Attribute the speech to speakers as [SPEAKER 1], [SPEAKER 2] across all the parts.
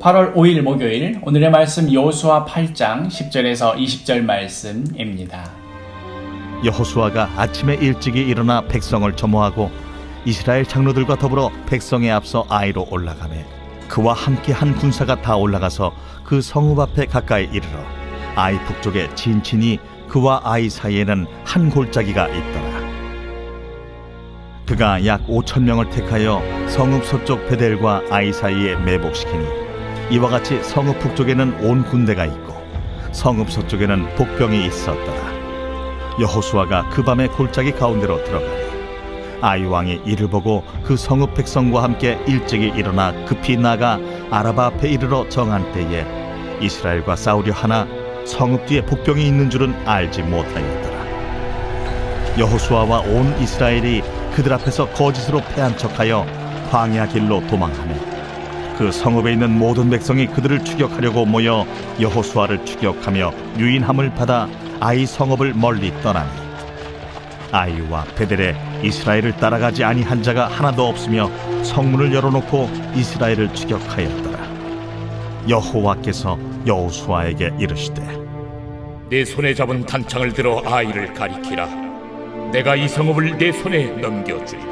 [SPEAKER 1] 8월 5일 목요일 오늘의 말씀 여호수아 8장 10절에서 20절 말씀입니다.
[SPEAKER 2] 여호수아가 아침에 일찍이 일어나 백성을 점호하고 이스라엘 장로들과 더불어 백성에 앞서 아이로 올라가매 그와 함께 한 군사가 다 올라가서 그 성읍 앞에 가까이 이르러 아이 북쪽에 진친이 그와 아이 사이에는 한 골짜기가 있더라 그가 약 5천 명을 택하여 성읍 서쪽 베델과 아이 사이에 매복시키니 이와 같이 성읍 북쪽에는 온 군대가 있고 성읍 서쪽에는 복병이 있었더라 여호수아가 그 밤에 골짜기 가운데로 들어가니 아이 왕이 이를 보고 그 성읍 백성과 함께 일찍이 일어나 급히 나가 아라바 앞에 이르러 정한 때에 이스라엘과 싸우려 하나 성읍 뒤에 복병이 있는 줄은 알지 못하였더라. 여호수아와 온 이스라엘이 그들 앞에서 거짓으로 패한 척하여 광야 길로 도망하며 그 성읍에 있는 모든 백성이 그들을 추격하려고 모여 여호수아를 추격하며 유인함을 받아 아이 성읍을 멀리 떠나니 아이와 베델에 이스라엘을 따라가지 아니한 자가 하나도 없으며 성문을 열어놓고 이스라엘을 추격하였더라 여호와께서 여호수아에게 이르시되
[SPEAKER 3] 내 손에 잡은 단창을 들어 아이를 가리키라. 내가 이 성읍을 내 손에 넘겨주리라.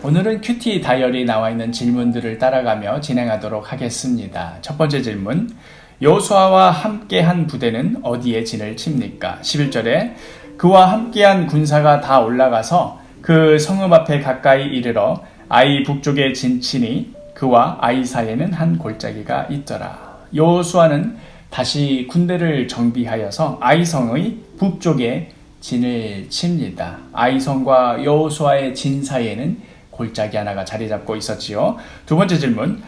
[SPEAKER 1] 오늘은 큐티 다이어리 나와 있는 질문들을 따라가며 진행하도록 하겠습니다. 첫 번째 질문. 여호수아와 함께한 부대는 어디에 진을 칩니까? 11절에 그와 함께한 군사가 다 올라가서 그 성읍 앞에 가까이 이르러 아이 북쪽에 진치니 그와 아이 사이에는 한 골짜기가 있더라. 여호수아는 다시 군대를 정비하여서 아이성의 북쪽에 진을 칩니다. 아이성과 여호수아의 진 사이에는 골짜기 하나가 자리 잡고 있었지요. 두 번째 질문.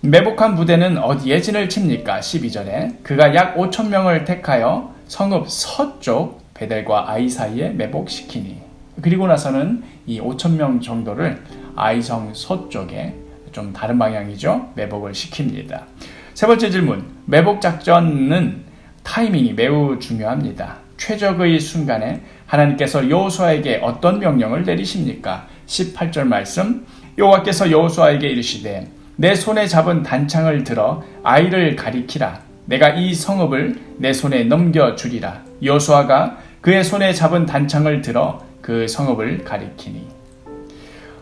[SPEAKER 1] 매복한 부대는 어디에 진을 칩니까? 12절에 그가 약 5천 명을 택하여 성읍 서쪽 베델과 아이 사이에 매복시키니 그리고 나서는 이 5천 명 정도를 아이성 서쪽에 좀 다른 방향이죠. 매복을 시킵니다. 세 번째 질문. 매복 작전은 타이밍이 매우 중요합니다. 최적의 순간에 하나님께서 여호수아에게 어떤 명령을 내리십니까? 18절 말씀. 여호와께서 여호수아에게 이르시되 내 손에 잡은 단창을 들어 아이를 가리키라. 내가 이 성읍을 내 손에 넘겨 주리라. 여호수아가 그의 손에 잡은 단창을 들어 그 성읍을 가리키니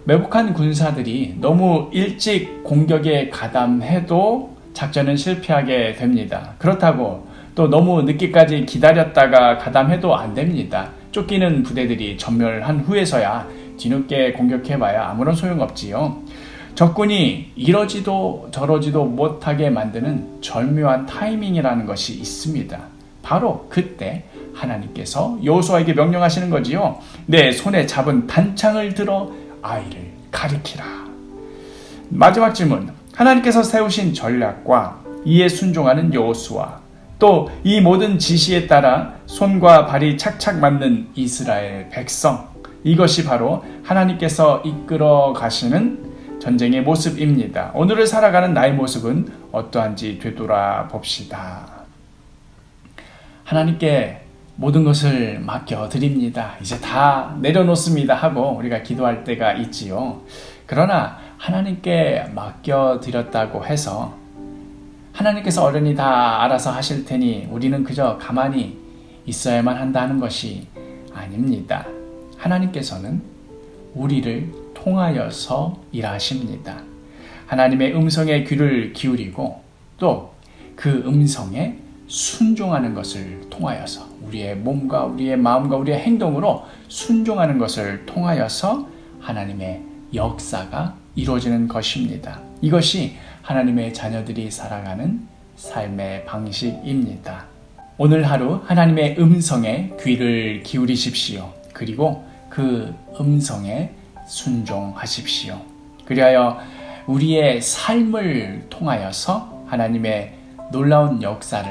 [SPEAKER 1] 매복한 군사들이 너무 일찍 공격에 가담해도 작전은 실패하게 됩니다. 그렇다고 또 너무 늦게까지 기다렸다가 가담해도 안 됩니다. 쫓기는 부대들이 전멸한 후에서야 뒤늦게 공격해봐야 아무런 소용없지요. 적군이 이러지도 저러지도 못하게 만드는 절묘한 타이밍이라는 것이 있습니다. 바로 그때 하나님께서 여호수아에게 명령하시는 거지요. 내 손에 잡은 단창을 들어 아이를 가리키라. 마지막 질문. 하나님께서 세우신 전략과 이에 순종하는 여호수아 또 이 모든 지시에 따라 손과 발이 착착 맞는 이스라엘 백성 이것이 바로 하나님께서 이끌어 가시는 전쟁의 모습입니다. 오늘을 살아가는 나의 모습은 어떠한지 되돌아 봅시다. 하나님께 모든 것을 맡겨 드립니다. 이제 다 내려놓습니다 하고 우리가 기도할 때가 있지요. 그러나 하나님께 맡겨 드렸다고 해서 하나님께서 어른이 다 알아서 하실 테니 우리는 그저 가만히 있어야만 한다는 것이 아닙니다. 하나님께서는 우리를 통하여서 일하십니다. 하나님의 음성에 귀를 기울이고 또 그 음성에 순종하는 것을 통하여서 우리의 몸과 우리의 마음과 우리의 행동으로 순종하는 것을 통하여서 하나님의 역사가 이루어지는 것입니다. 이것이 하나님의 자녀들이 살아가는 삶의 방식입니다. 오늘 하루 하나님의 음성에 귀를 기울이십시오. 그리고 그 음성에 순종하십시오. 그리하여 우리의 삶을 통하여서 하나님의 놀라운 역사를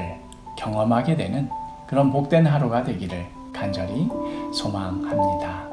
[SPEAKER 1] 경험하게 되는 그런 복된 하루가 되기를 간절히 소망합니다.